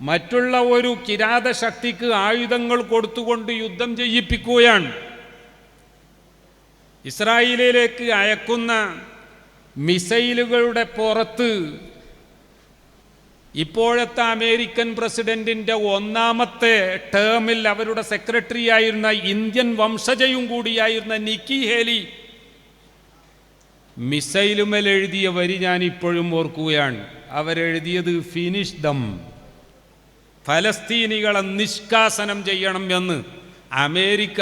മറ്റുള്ള ഒരു കിരാത ശക്തിക്ക് ആയുധങ്ങൾ കൊടുത്തുകൊണ്ട് യുദ്ധം ചെയ്യിപ്പിക്കുകയാണ്. ഇസ്രായേലിലേക്ക് അയക്കുന്ന മിസൈലുകളുടെ പുറത്ത് ഇപ്പോഴത്തെ അമേരിക്കൻ പ്രസിഡന്റിന്റെ ഒന്നാമത്തെ ടേമിൽ അവരുടെ സെക്രട്ടറി ആയിരുന്ന ഇന്ത്യൻ വംശജയും കൂടിയായിരുന്ന നിക്കി ഹേലി മിസൈലുമേൽ എഴുതിയ വരി ഞാൻ ഇപ്പോഴും ഓർക്കുകയാണ്. അവരെഴുതിയത് ഫിനിഷ് ദം. ഫലസ്തീനികളെ നിഷ്കാസനം ചെയ്യണം എന്ന് അമേരിക്ക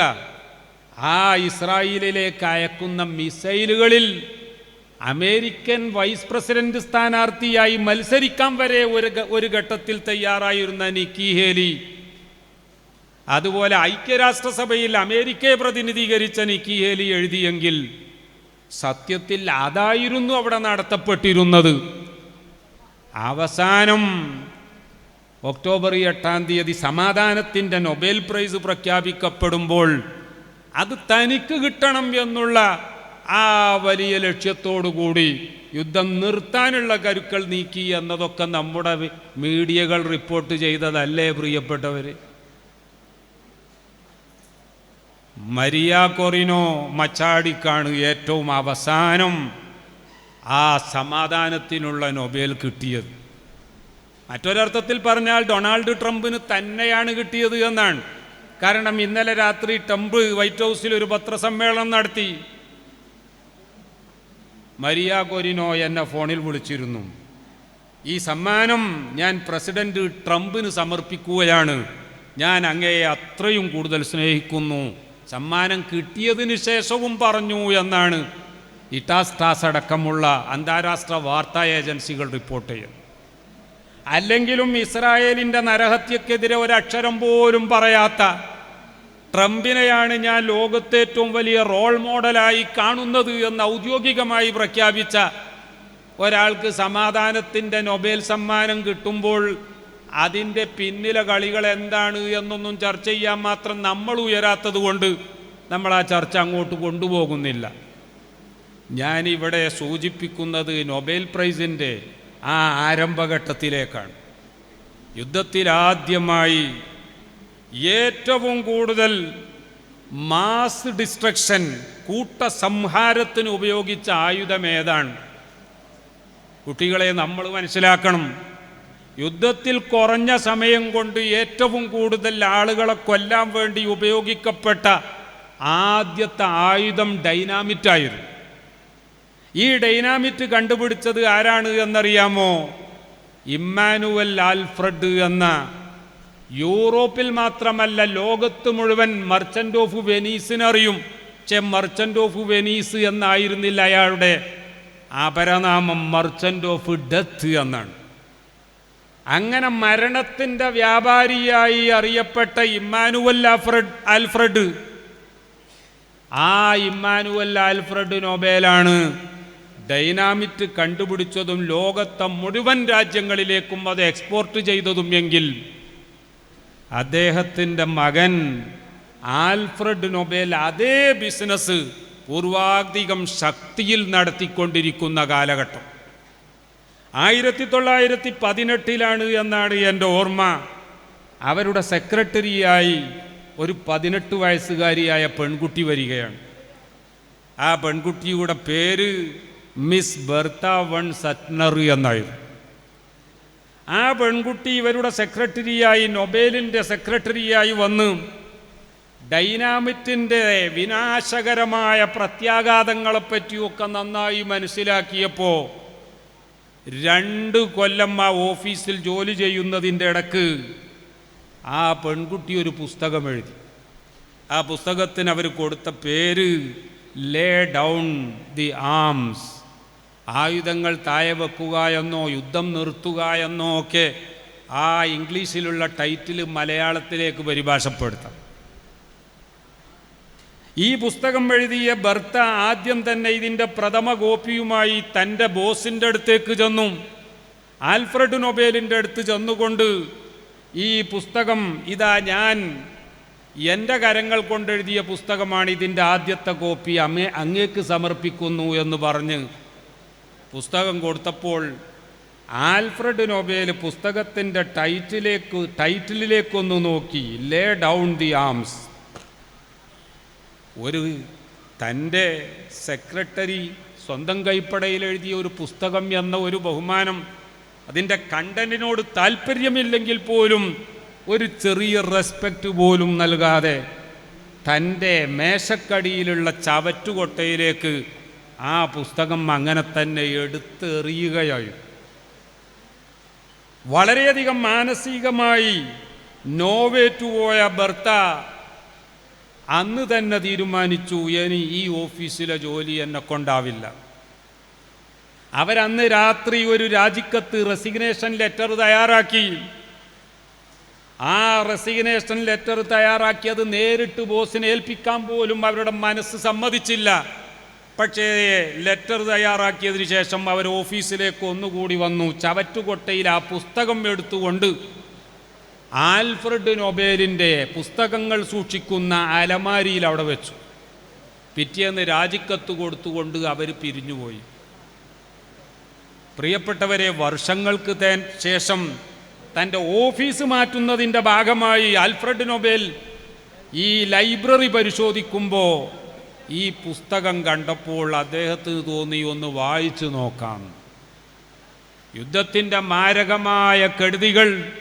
ആ ഇസ്രായേലിലേക്ക് അയക്കുന്ന മിസൈലുകളിൽ അമേരിക്കൻ വൈസ് പ്രസിഡന്റ് സ്ഥാനാർത്ഥിയായി മത്സരിക്കാൻ വരെ ഒരു ഒരു ഘട്ടത്തിൽ തയ്യാറായിരുന്ന നിക്കി ഹേലി അതുപോലെ ഐക്യരാഷ്ട്രസഭയിൽ അമേരിക്കയെ പ്രതിനിധീകരിച്ച നിക്കി ഹേലി എഴുതിയെങ്കിൽ സത്യത്തിൽ അതായിരുന്നു അവിടെ നടത്തപ്പെട്ടിരുന്നത്. അവസാനം ഒക്ടോബർ എട്ടാം തീയതി സമാധാനത്തിന്റെ നൊബേൽ പ്രൈസ് പ്രഖ്യാപിക്കപ്പെടുമ്പോൾ അത് തനിക്ക് കിട്ടണം എന്നുള്ള ആ വലിയ ലക്ഷ്യത്തോടു കൂടി യുദ്ധം നിർത്താനുള്ള കരുക്കൾ നീക്കി എന്നതൊക്കെ നമ്മുടെ മീഡിയകൾ റിപ്പോർട്ട് ചെയ്തതല്ലേ പ്രിയപ്പെട്ടവർ മരിയ കൊറിനോ മച്ചാടിക്കാണ് ഏറ്റവും അവസാനം ആ സമാധാനത്തിനുള്ള നൊബേൽ കിട്ടിയത്. മറ്റൊരർത്ഥത്തിൽ പറഞ്ഞാൽ ഡൊണാൾഡ് ട്രംപിന് തന്നെയാണ് കിട്ടിയത് എന്നാണ്. കാരണം ഇന്നലെ രാത്രി ട്രംപ് വൈറ്റ് ഹൗസിൽ ഒരു പത്രസമ്മേളനം നടത്തി. മരിയ കൊരിനോ എന്നെ ഫോണിൽ വിളിച്ചിരുന്നു. ഈ സമ്മാനം ഞാൻ പ്രസിഡന്റ് ട്രംപിന് സമർപ്പിക്കുകയാണ്. ഞാൻ അങ്ങയെ അത്രയും കൂടുതൽ സ്നേഹിക്കുന്നു. സമ്മാനം കിട്ടിയതിനു ശേഷവും പറഞ്ഞു എന്നാണ്. ഇറ്റാസ് അടക്കമുള്ള അന്താരാഷ്ട്ര വാർത്താ ഏജൻസികൾ റിപ്പോർട്ട് ചെയ്യുന്നത്. അല്ലെങ്കിലും ഇസ്രായേലിന്റെ നരഹത്യക്കെതിരെ ഒരക്ഷരം പോലും പറയാത്ത ട്രംപിനെയാണ് ഞാൻ ലോകത്തെ ഏറ്റവും വലിയ റോൾ മോഡലായി കാണുന്നത് എന്ന് ഔദ്യോഗികമായി പ്രഖ്യാപിച്ച ഒരാൾക്ക് സമാധാനത്തിന്റെ നൊബേൽ സമ്മാനം കിട്ടുമ്പോൾ അതിന്റെ പിന്നിലെ കളികൾ എന്താണ് എന്നൊന്നും ചർച്ച ചെയ്യാൻ മാത്രം നമ്മൾ ഉയരാത്തത് കൊണ്ട് നമ്മൾ ആ ചർച്ച അങ്ങോട്ട് കൊണ്ടുപോകുന്നില്ല. ഞാനിവിടെ സൂചിപ്പിക്കുന്നത് നൊബേൽ പ്രൈസിന്റെ ആ ആരംഭഘട്ടത്തിലേക്കാണ്. യുദ്ധത്തിലാദ്യമായി ഏറ്റവും കൂടുതൽ മാസ് ഡിസ്ട്രക്ഷൻ കൂട്ടസംഹാരത്തിന് ഉപയോഗിച്ച ആയുധം ഏതാണ്? കുട്ടികളെ നമ്മൾ മനസ്സിലാക്കണം. യുദ്ധത്തിൽ കുറഞ്ഞ സമയം കൊണ്ട് ഏറ്റവും കൂടുതൽ ആളുകളെ കൊല്ലാൻ വേണ്ടി ഉപയോഗിക്കപ്പെട്ട ആദ്യത്തെ ആയുധം ഡൈനാമിറ്റായിരുന്നു. ഈ ഡൈനാമിറ്റ് കണ്ടുപിടിച്ചത് ആരാണ് എന്നറിയാമോ? ഇമ്മാനുവൽ ആൽഫ്രഡ് എന്ന യൂറോപ്പിൽ മാത്രമല്ല ലോകത്ത് മുഴുവൻ മർച്ചന്റ് ഓഫ് വെനീസിനറിയും ചെ മർച്ചന്റ് ഓഫ് വെനീസ് എന്നായിരുന്നില്ല അയാളുടെ അപരനാമം മർച്ചന്റ് ഓഫ് ഡെത്ത് എന്നാണ്. അങ്ങനെ മരണത്തിന്റെ വ്യാപാരിയായി അറിയപ്പെട്ട ഇമ്മാനുവൽ ആൽഫ്രഡ് ആൽഫ്രഡ്. ആ ഇമ്മാനുവൽ ആൽഫ്രഡ് നൊബേലാണ് ഡൈനാമിറ്റ് കണ്ടുപിടിച്ചതും ലോകത്തെ മുഴുവൻ രാജ്യങ്ങളിലേക്കും അത് എക്സ്പോർട്ട് ചെയ്തതും എങ്കിൽ അദ്ദേഹത്തിന്റെ മകൻ ആൽഫ്രഡ് നൊബേൽ അതേ ബിസിനസ് പൂർവാധികം ശക്തിയിൽ നടത്തിക്കൊണ്ടിരിക്കുന്ന കാലഘട്ടം. ആയിരത്തി തൊള്ളായിരത്തി പതിനെട്ടിലാണ് എന്നാണ് എന്റെ ഓർമ്മ. അവരുടെ സെക്രട്ടറിയായി ഒരു പതിനെട്ട് വയസ്സുകാരിയായ പെൺകുട്ടി വരികയാണ്. ആ പെൺകുട്ടിയുടെ പേര് മിസ് ബർത്ത വൺ സറ്റ്നർ എന്നായിരുന്നു. ആ പെൺകുട്ടി ഇവരുടെ സെക്രട്ടറിയായി നൊബേലിന്റെ സെക്രട്ടറിയായി വന്ന് ഡൈനാമിറ്റിന്റെ വിനാശകരമായ പ്രത്യാഘാതങ്ങളെപ്പറ്റിയൊക്കെ നന്നായി മനസ്സിലാക്കിയപ്പോൾ രണ്ട് കൊല്ലം ആ ഓഫീസിൽ ജോലി ചെയ്യുന്നതിന്റെ ഇടയ്ക്ക് ആ പെൺകുട്ടി ഒരു പുസ്തകം എഴുതി. ആ പുസ്തകത്തിന് അവർ കൊടുത്ത പേര് ലേ ഡൗൺ ദി ആംസ് ആയുധങ്ങൾ താഴെ വെക്കുക എന്നോ യുദ്ധം നിർത്തുക എന്നോ ഒക്കെ ആ ഇംഗ്ലീഷിലുള്ള ടൈറ്റിൽ മലയാളത്തിലേക്ക് പരിഭാഷപ്പെടുത്താം. ഈ പുസ്തകം എഴുതിയ ഭർത്ത ആദ്യം തന്നെ ഇതിന്റെ പ്രഥമ കോപ്പിയുമായി തന്റെ ബോസിന്റെ അടുത്തേക്ക് ചെന്നു. ആൽഫ്രഡ് നൊബേലിന്റെ അടുത്ത് ചെന്നുകൊണ്ട് ഈ പുസ്തകം ഇതാ ഞാൻ. എന്റെ കരങ്ങൾ കൊണ്ടെഴുതിയ പുസ്തകമാണ് ഇതിന്റെ ആദ്യത്തെ കോപ്പി. അമ്മേ അങ്ങേക്ക് സമർപ്പിക്കുന്നു എന്ന് പറഞ്ഞ് പുസ്തകം കൊടുത്തപ്പോൾ ആൽഫ്രഡ് നൊബേൽ പുസ്തകത്തിന്റെ ടൈറ്റിലേക്ക് ടൈറ്റിലിലേക്കൊന്ന് നോക്കി. Lay down the arms. ഒരു തന്റെ സെക്രട്ടറി സ്വന്തം കൈപ്പടയിൽ എഴുതിയ ഒരു പുസ്തകം എന്ന ഒരു ബഹുമാനം അതിന്റെ കണ്ടന്റിനോട് താല്പര്യമില്ലെങ്കിൽ പോലും ഒരു ചെറിയ റെസ്പെക്റ്റ് പോലും നൽകാതെ തന്റെ മേശക്കടിയിലുള്ള ചവറ്റുകൊട്ടയിലേക്ക് ആ പുസ്തകം അങ്ങനെ തന്നെ എടുത്തെറിയുകയായി. വളരെയധികം മാനസികമായി നോവേറ്റുപോയ ബർത്ത അന്ന് തന്നെ തീരുമാനിച്ചു ഇനി ഈ ഓഫീസിലെ ജോലി എന്നെ കൊണ്ടാവില്ല. അവരന്ന് രാത്രി ഒരു രാജിക്കത്ത് റെസിഗ്നേഷൻ ലെറ്റർ തയ്യാറാക്കി. ആ റെസിഗ്നേഷൻ ലെറ്റർ തയ്യാറാക്കിയത് നേരിട്ട് ബോസിനെ ഏൽപ്പിക്കാൻ പോലും അവരുടെ മനസ്സ് സമ്മതിച്ചില്ല. പക്ഷേ ലെറ്റർ തയ്യാറാക്കിയതിന് ശേഷം അവർ ഓഫീസിലേക്ക് ഒന്നുകൂടി വന്നു. ചവറ്റുകൊട്ടയിൽ ആ പുസ്തകം എടുത്തുകൊണ്ട് ആൽഫ്രഡ് നൊബേലിന്റെ പുസ്തകങ്ങൾ സൂക്ഷിക്കുന്ന അലമാരിയിൽ അവിടെ വെച്ചു. പിറ്റേന്ന് രാജിക്കത്ത് കൊടുത്തുകൊണ്ട് അവർ പിരിഞ്ഞുപോയി. പ്രിയപ്പെട്ടവരെ വർഷങ്ങൾക്ക് ശേഷം തന്റെ ഓഫീസ് മാറ്റുന്നതിന്റെ ഭാഗമായി ആൽഫ്രഡ് നൊബേൽ ഈ ലൈബ്രറി പരിശോധിക്കുമ്പോൾ ഈ പുസ്തകം കണ്ടപ്പോൾ അദ്ദേഹത്തിന് തോന്നി ഒന്ന് വായിച്ചു നോക്കാം. യുദ്ധത്തിന്റെ മാരകമായ കെടുതികൾ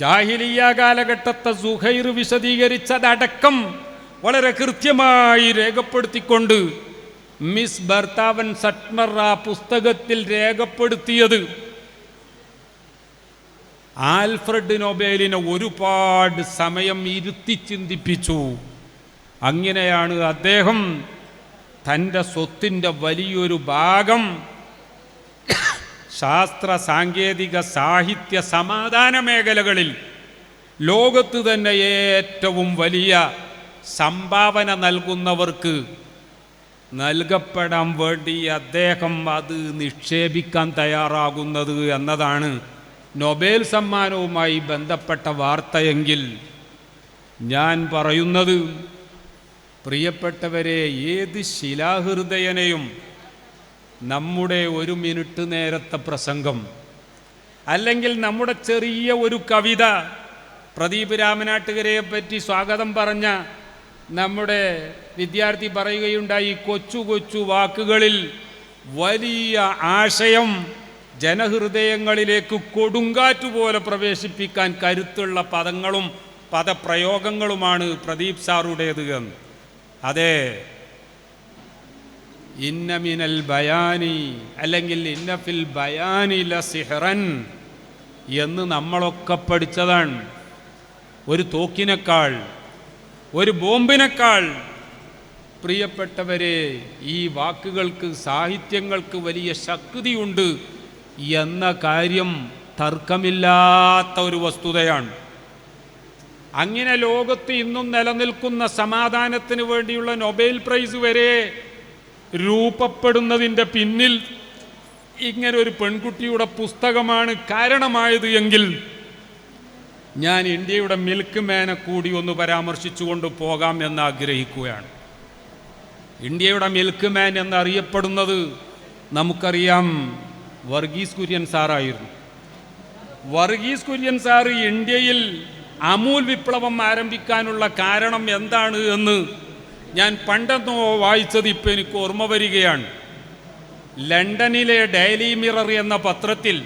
ജാഹിലിയ കാലഘട്ടത്തെ സുഹൈർ വിശദീകരിച്ചതടക്കം വളരെ കൃത്യമായി രേഖപ്പെടുത്തിക്കൊണ്ട് മിസ് ഭർത്താവൻ സട്മർ ആ പുസ്തകത്തിൽ രേഖപ്പെടുത്തിയത്. ആൽഫ്രഡ് നൊബേലിനെ ഒരുപാട് സമയം ഇരുത്തി ചിന്തിപ്പിച്ചു. അങ്ങനെയാണ് അദ്ദേഹം തന്റെ സ്വത്തിന്റെ വലിയൊരു ഭാഗം ശാസ്ത്ര സാങ്കേതിക സാഹിത്യ സമാധാന മേഖലകളിൽ ലോകത്ത് തന്നെ ഏറ്റവും വലിയ സംഭാവന നൽകുന്നവർക്ക് നൽകപ്പെടാൻ വേണ്ടി അദ്ദേഹം അത് നിക്ഷേപിക്കാൻ തയ്യാറാകുന്നത് എന്നതാണ് നൊബേൽ സമ്മാനവുമായി ബന്ധപ്പെട്ട വാർത്തയെങ്കിൽ ഞാൻ പറയുന്നത് പ്രിയപ്പെട്ടവരെ ഏത് ശിലാഹൃദയനെയും നമ്മുടെ ഒരു മിനിറ്റ് നേരത്തെ പ്രസംഗം. അല്ലെങ്കിൽ നമ്മുടെ ചെറിയ ഒരു കവിത പ്രദീപ് രാമനാട്ടുകരയെ പറ്റി സ്വാഗതം പറഞ്ഞ നമ്മുടെ വിദ്യാർത്ഥി പറയുകയുണ്ടായി കൊച്ചു കൊച്ചു വാക്കുകളിൽ വലിയ ആശയം ജനഹൃദയങ്ങളിലേക്ക് കൊടുങ്കാറ്റ് പോലെ പ്രവേശിപ്പിക്കാൻ കരുത്തുള്ള പദങ്ങളും പദപ്രയോഗങ്ങളുമാണ് പ്രദീപ് സാറുടേത് എന്ന്. അതെ. ഇന്നമിനൽ ബയാനി അല്ലെങ്കിൽ ഇന്നഫിൽ ബയാനി ലസിഹറൻ എന്ന് നമ്മളൊക്കെ പഠിച്ചതാണ്. ഒരു തോക്കിനേക്കാൾ ഒരു ബോംബിനേക്കാൾ പ്രിയപ്പെട്ടവരെ ഈ വാക്കുകൾക്ക് സാഹിത്യങ്ങൾക്ക് വലിയ ശക്തിയുണ്ട് എന്ന കാര്യം തർക്കമില്ലാത്ത ഒരു വസ്തുതയാണ്. അങ്ങനെ ലോകത്ത് ഇന്നും നിലനിൽക്കുന്ന സമാധാനത്തിന് വേണ്ടിയുള്ള നൊബേൽ പ്രൈസ് വരെ രൂപപ്പെടുന്നതിന്റെ പിന്നിൽ ഇങ്ങനെ ഒരു പെൺകുട്ടിയുടെ പുസ്തകമാണ് കാരണമായത് എങ്കിൽ ഞാൻ ഇന്ത്യയുടെ മിൽക്ക് മാനെ കൂടി ഒന്ന് പരാമർശിച്ചുകൊണ്ട് പോകാം എന്ന് ആഗ്രഹിക്കുകയാണ്. ഇന്ത്യയുടെ മിൽക്ക് മാൻ എന്നറിയപ്പെടുന്നത് നമുക്കറിയാം വർഗീസ് കുര്യൻ സാറായിരുന്നു. വർഗീസ് കുര്യൻ സാറ് ഇന്ത്യയിൽ അമൂൽ വിപ്ലവം ആരംഭിക്കാനുള്ള കാരണം എന്താണ് എന്ന് ഞാൻ പണ്ടെന്നോ വായിച്ചത് ഇപ്പം എനിക്ക് ഓർമ്മ വരികയാണ്. ലണ്ടനിലെ ഡെയിലി മിറർ എന്ന പത്രത്തിൽ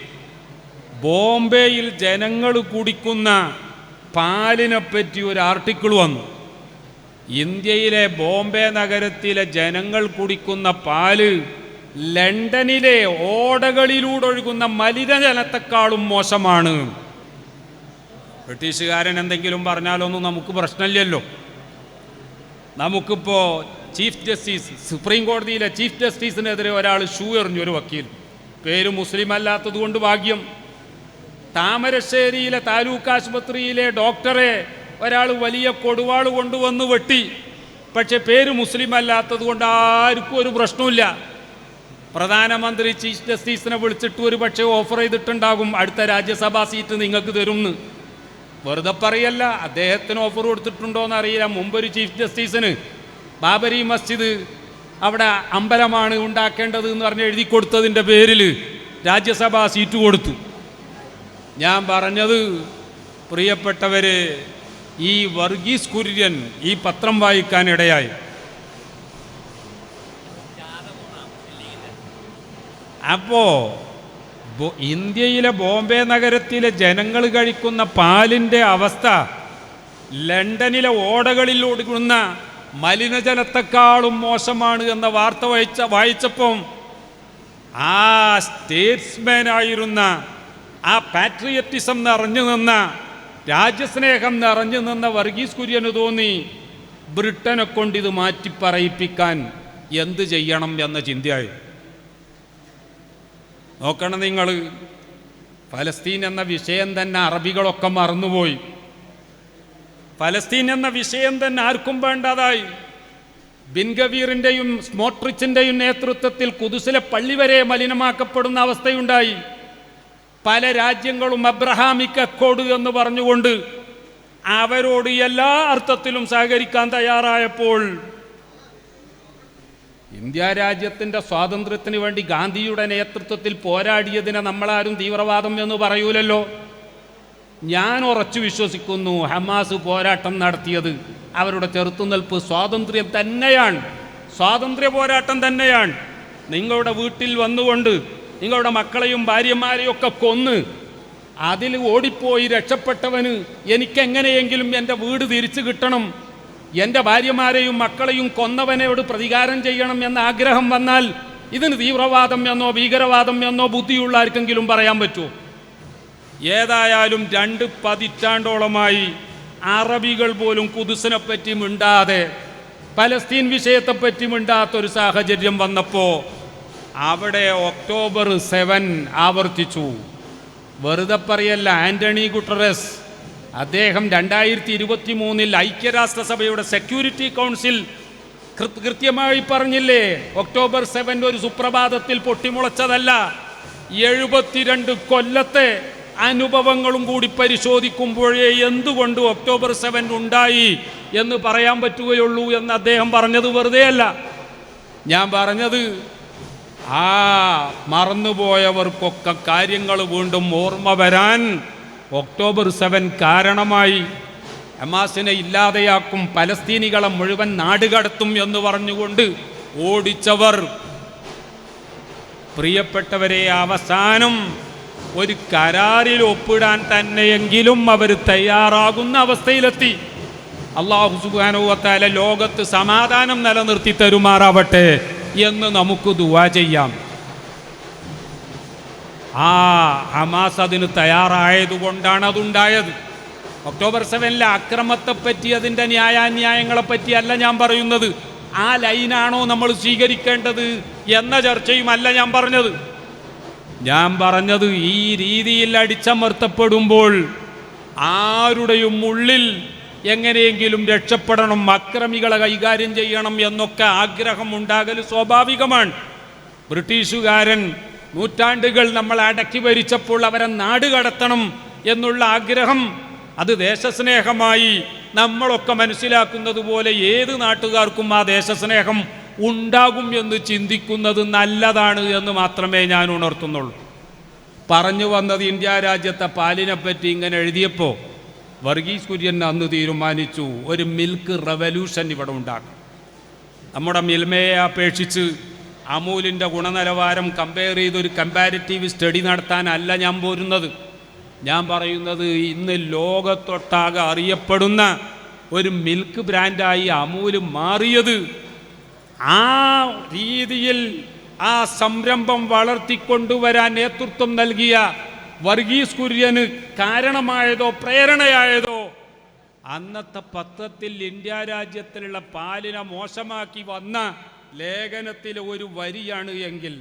ബോംബെയിൽ ജനങ്ങൾ കുടിക്കുന്ന പാലിനെ പറ്റി ഒരു ആർട്ടിക്കിൾ വന്നു. ഇന്ത്യയിലെ ബോംബെ നഗരത്തിലെ ജനങ്ങൾ കുടിക്കുന്ന പാൽ ലണ്ടനിലെ ഓടകളിലൂടെ ഒഴുകുന്ന മലിനജലത്തെക്കാളും മോശമാണ്. ബ്രിട്ടീഷുകാരൻ എന്തെങ്കിലും പറഞ്ഞാലൊന്നും നമുക്ക് പ്രശ്നമില്ലല്ലോ. നമുക്കിപ്പോൾ ചീഫ് ജസ്റ്റിസ് സുപ്രീം കോടതിയിലെ ചീഫ് ജസ്റ്റിസിനെതിരെ ഒരാൾ ഷൂ എറിഞ്ഞു ഒരു വക്കീൽ. പേര് മുസ്ലിം അല്ലാത്തത് കൊണ്ട് ഭാഗ്യം. താമരശ്ശേരിയിലെ താലൂക്ക് ആശുപത്രിയിലെ ഡോക്ടറെ ഒരാൾ വലിയ കൊടുവാൾ കൊണ്ടുവന്ന് വെട്ടി. പക്ഷെ പേര് മുസ്ലിം അല്ലാത്തത് കൊണ്ട് ആർക്കും ഒരു പ്രശ്നമില്ല പ്രധാനമന്ത്രി ചീഫ് ജസ്റ്റിസിനെ വിളിച്ചിട്ട് ഒരു പക്ഷേ ഓഫർ ചെയ്തിട്ടുണ്ടാകും. അടുത്ത രാജ്യസഭാ സീറ്റ് നിങ്ങൾക്ക് തരുമെന്ന് വെറുതെ പറയല്ല അദ്ദേഹത്തിന് ഓഫർ കൊടുത്തിട്ടുണ്ടോ എന്ന് അറിയില്ല മുമ്പൊരു ചീഫ് ജസ്റ്റിസിന് ബാബരി മസ്ജിദ് അവിടെ അമ്പലമാണ് ഉണ്ടാക്കേണ്ടത് എന്ന് പറഞ്ഞ് എഴുതി കൊടുത്തതിന്റെ പേരിൽ രാജ്യസഭാ സീറ്റ് കൊടുത്തു. ഞാൻ പറഞ്ഞത് പ്രിയപ്പെട്ടവരെ ഈ വർഗീസ് കുര്യൻ ഈ പത്രം വായിക്കാനിടയായി. അപ്പോ ഇന്ത്യയിലെ ബോംബെ നഗരത്തിലെ ജനങ്ങൾ കഴിക്കുന്ന പാലിന്റെ അവസ്ഥ ലണ്ടനിലെ ഓടകളിൽ ഒടുങ്ങുന്ന മലിനജലത്തെക്കാളും മോശമാണ് എന്ന വാർത്ത വായിച്ച വായിച്ചപ്പം ആ സ്റ്റേറ്റ്സ്മാൻ ആയിരുന്ന ആ പാട്രിയറ്റിസം നിറഞ്ഞു നിന്ന രാജ്യസ്നേഹം നിറഞ്ഞു നിന്ന വർഗീസ് കുര്യന് തോന്നി ബ്രിട്ടനെ കൊണ്ട് ഇത് മാറ്റി പറയിപ്പിക്കാൻ എന്ത് ചെയ്യണം എന്ന ചിന്തയായി. നോക്കണം നിങ്ങൾ ഫലസ്തീൻ എന്ന വിഷയം തന്നെ അറബികളൊക്കെ മറന്നുപോയി. ഫലസ്തീൻ എന്ന വിഷയം തന്നെ ആർക്കും വേണ്ടതായി. ബിൻ ഗവീറിന്റെയും സ്മോട്രിച്ചിന്റെയും നേതൃത്വത്തിൽ കുതുസിലെ പള്ളി വരെ മലിനമാക്കപ്പെടുന്ന അവസ്ഥയുണ്ടായി. പല രാജ്യങ്ങളും അബ്രഹാമിക് അക്കോഡ് എന്ന് പറഞ്ഞുകൊണ്ട് അവരോട് എല്ലാ അർത്ഥത്തിലും സഹകരിക്കാൻ തയ്യാറായപ്പോൾ ഇന്ത്യ രാജ്യത്തിന്റെ സ്വാതന്ത്ര്യത്തിന് വേണ്ടി ഗാന്ധിയുടെ നേതൃത്വത്തിൽ പോരാടിയതിനെ നമ്മളാരും തീവ്രവാദം എന്ന് പറയൂലല്ലോ. ഞാൻ ഉറച്ചു വിശ്വസിക്കുന്നു ഹമാസ് പോരാട്ടം നടത്തിയത് അവരുടെ ചെറുത്തുനിൽപ്പ് സ്വാതന്ത്ര്യം തന്നെയാണ്. സ്വാതന്ത്ര്യ പോരാട്ടം തന്നെയാണ്. നിങ്ങളുടെ വീട്ടിൽ വന്നുകൊണ്ട് നിങ്ങളുടെ മക്കളെയും ഭാര്യമാരെയും ഒക്കെ കൊന്ന് അതിൽ ഓടിപ്പോയി രക്ഷപ്പെട്ടവന് എനിക്കെങ്ങനെയെങ്കിലും എന്റെ വീട് തിരിച്ചു കിട്ടണം? എന്റെ ഭാര്യമാരെയും മക്കളെയും കൊന്നവനോട് പ്രതികാരം ചെയ്യണം എന്ന ആഗ്രഹം വന്നാൽ ഇതിന് തീവ്രവാദം എന്നോ ഭീകരവാദം എന്നോ ബുദ്ധിയുള്ള ആർക്കെങ്കിലും പറയാൻ പറ്റുമോ ഏതായാലും രണ്ട് പതിറ്റാണ്ടോളമായി അറബികൾ പോലും കുതിസിനെ പറ്റി മിണ്ടാതെ പലസ്തീൻ വിഷയത്തെപ്പറ്റി മിണ്ടാത്തൊരു സാഹചര്യം വന്നപ്പോൾ അവിടെ ഒക്ടോബർ സെവൻ ആവർത്തിച്ചു. വെറുതെ പറയല്ല ആന്റണി ഗുട്ടറസ് അദ്ദേഹം രണ്ടായിരത്തി ഇരുപത്തി മൂന്നിൽ ഐക്യരാഷ്ട്രസഭയുടെ സെക്യൂരിറ്റി കൗൺസിൽ കൃത്യമായി പറഞ്ഞില്ലേ? ഒക്ടോബർ സെവൻ ഒരു സുപ്രഭാതത്തിൽ പൊട്ടിമുളച്ചതല്ല. എഴുപത്തിരണ്ട് കൊല്ലത്തെ അനുഭവങ്ങളും കൂടി പരിശോധിക്കുമ്പോഴേ എന്തുകൊണ്ട് ഒക്ടോബർ സെവൻ ഉണ്ടായി എന്ന് പറയാൻ പറ്റുകയുള്ളൂ എന്ന് അദ്ദേഹം പറഞ്ഞത് വെറുതെയല്ല. ഞാൻ പറഞ്ഞത് ആ മറന്നുപോയവർക്കൊക്കെ കാര്യങ്ങൾ വീണ്ടും ഓർമ്മ വരാൻ ഒക്ടോബർ സെവൻ കാരണമായി ഹമാസിനെ ഇല്ലാതെയാക്കും പലസ്തീനികളെ മുഴുവൻ നാടുകടത്തും എന്ന് പറഞ്ഞുകൊണ്ട് ഓടിച്ചവർ. പ്രിയപ്പെട്ടവരെ അവസാനം ഒരു കരാറിൽ ഒപ്പിടാൻ തന്നെയെങ്കിലും അവർ തയ്യാറാകുന്ന അവസ്ഥയിലെത്തി. അള്ളാഹു സുബാനുവത്താല ലോകത്ത് സമാധാനം നിലനിർത്തി തരുമാറാവട്ടെ എന്ന് നമുക്ക് ദുവാ ചെയ്യാം. ആ ഹമാസ് അതിന് തയ്യാറായതുകൊണ്ടാണ് അതുണ്ടായത്. ഒക്ടോബർ സെവനിലെ അക്രമത്തെപ്പറ്റി അതിന്റെ ന്യായാന്യായങ്ങളെപ്പറ്റി അല്ല ഞാൻ പറയുന്നത്. ആ ലൈനാണോ നമ്മൾ സ്വീകരിക്കേണ്ടത് എന്ന ചർച്ചയുമല്ല ഞാൻ പറഞ്ഞത്. ഞാൻ പറഞ്ഞത് ഈ രീതിയിൽ അടിച്ചമർത്തപ്പെടുമ്പോൾ ആരുടെയും ഉള്ളിൽ എങ്ങനെയെങ്കിലും രക്ഷപ്പെടണം അക്രമികളെ കൈകാര്യം ചെയ്യണം എന്നൊക്കെ ആഗ്രഹം ഉണ്ടാകൽ സ്വാഭാവികമാണ്. ബ്രിട്ടീഷുകാരൻ നൂറ്റാണ്ടുകൾ നമ്മൾ അടക്കി ഭരിച്ചപ്പോൾ അവരെ നാട് കടത്തണം എന്നുള്ള ആഗ്രഹം അത് ദേശസ്നേഹമായി നമ്മളൊക്കെ മനസ്സിലാക്കുന്നത് പോലെ ഏത് നാട്ടുകാർക്കും ആ ദേശസ്നേഹം ഉണ്ടാകും എന്ന് ചിന്തിക്കുന്നത് നല്ലതാണ് എന്ന് മാത്രമേ ഞാൻ ഉണർത്തുന്നുള്ളൂ. പറഞ്ഞു വന്നത് ഇന്ത്യ രാജ്യത്തെ പാലിനെപ്പറ്റി ഇങ്ങനെ എഴുതിയപ്പോൾ വർഗീസ് കുര്യൻ അന്ന് തീരുമാനിച്ചു ഒരു മിൽക്ക് റവല്യൂഷൻ ഇവിടെ ഉണ്ടാക്കും നമ്മുടെ മിൽമയെ അപേക്ഷിച്ച് അമൂലിന്റെ ഗുണനിലവാരം കമ്പയർ ചെയ്തൊരു കമ്പാരിറ്റീവ് സ്റ്റഡി നടത്താനല്ല ഞാൻ പോരുന്നത്. ഞാൻ പറയുന്നത് ഇന്ന് ലോകത്തൊട്ടാകെ അറിയപ്പെടുന്ന ഒരു മിൽക്ക് ബ്രാൻഡായി അമൂൽ മാറിയത്. ആ രീതിയിൽ ആ സംരംഭം വളർത്തിക്കൊണ്ടുവരാൻ നേതൃത്വം നൽകിയ വർഗീസ് കുര്യന് കാരണമായതോ പ്രേരണയായതോ അന്നത്തെ പത്രത്തിൽ ഇന്ത്യ രാജ്യത്തിലുള്ള പാലിനെ മോശമാക്കി വന്ന ലേഖനത്തിലെ ഒരു വരിയാണ് എങ്കിൽ